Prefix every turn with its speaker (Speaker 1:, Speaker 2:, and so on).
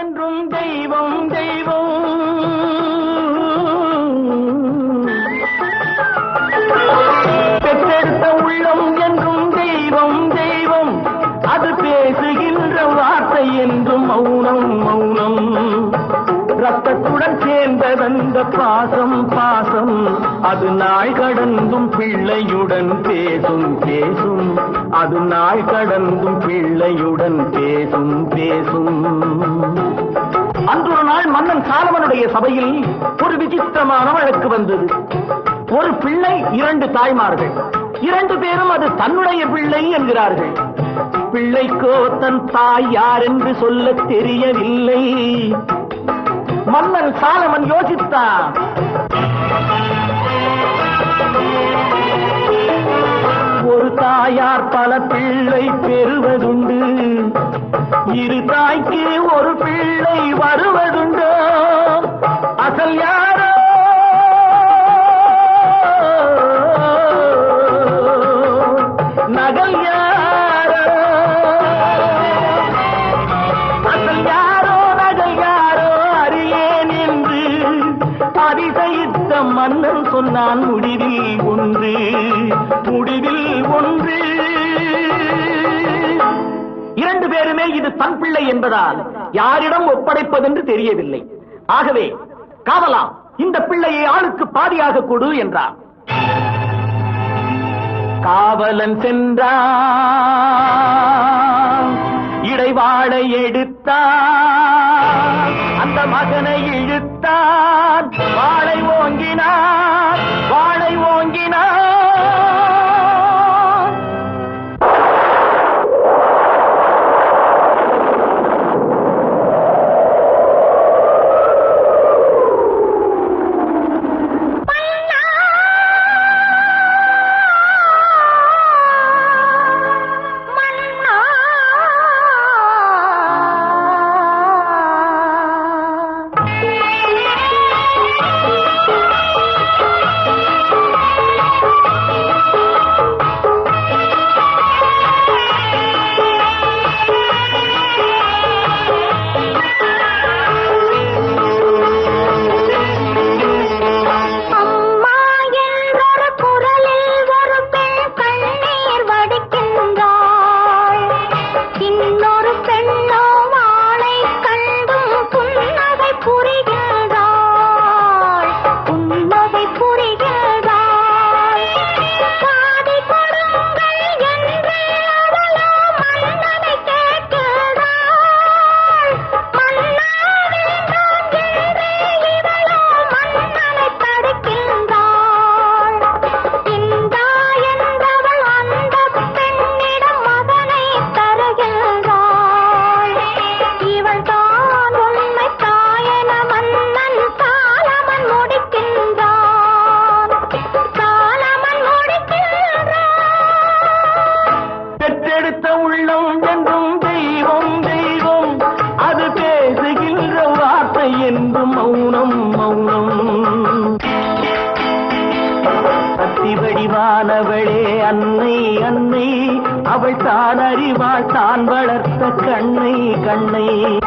Speaker 1: என்றும் தெய்வம் தெய்வம். பெற்றெடுத்த உள்ளம் என்றும் தெய்வம் தெய்வம். அது பேசுகின்ற வார்த்தை என்றும் மௌனம் மௌனம். ரத்தத்துடன் சேர்ந்ததந்த பாசம் அது நாள் கடந்தும் பிள்ளையுடன் பேசும் பேசும். அது நாள் கடந்தும் பிள்ளையுடன் பேசும் பேசும். அன்று ஒரு நாள் மன்னன் சாலவனுடைய சபையில் ஒரு விசித்திரமான வழக்கு வந்தது. ஒரு பிள்ளை இரண்டு தாய்மார்கள். இரண்டு பேரும் அது தன்னுடைய பிள்ளை என்கிறார்கள். பிள்ளைக்கோ தன் தாய் யார் என்று சொல்ல தெரியவில்லை. மன்னன் சாலமன் யோசித்தான். பெற்றார் பல பிள்ளை பெறுவதுண்டு. இரு தாய்க்கு ஒரு பிள்ளை வருவதுண்டோ? அசல் யாரோ? நகல் யாரோ? அசல் யாரோ நகல் யாரோ? அறியேன் என்று அதிசயித்த மன்னன் சொன்னான் முடிவில் ஒன்று முடிவில் ஒன்று காரணமே இது தன் பிள்ளை என்பதால் யாரிடம் ஒப்படைப்பதென்று தெரியவில்லை. ஆகவே காவலாம் இந்த பிள்ளையை ஆளுக்கு பாதியாக கொடு என்றார். காவலன் சென்றான் இடைவாளை எடுத்தான் அந்த மகனை இழுத்தான் வாழை ஓங்கினார் வாழை ஓங்கினார் அன்பானவளே அன்னை அன்னை. அவள் தான் அறிவாள் தான் வளர்த்த கண்ணை கண்ணை.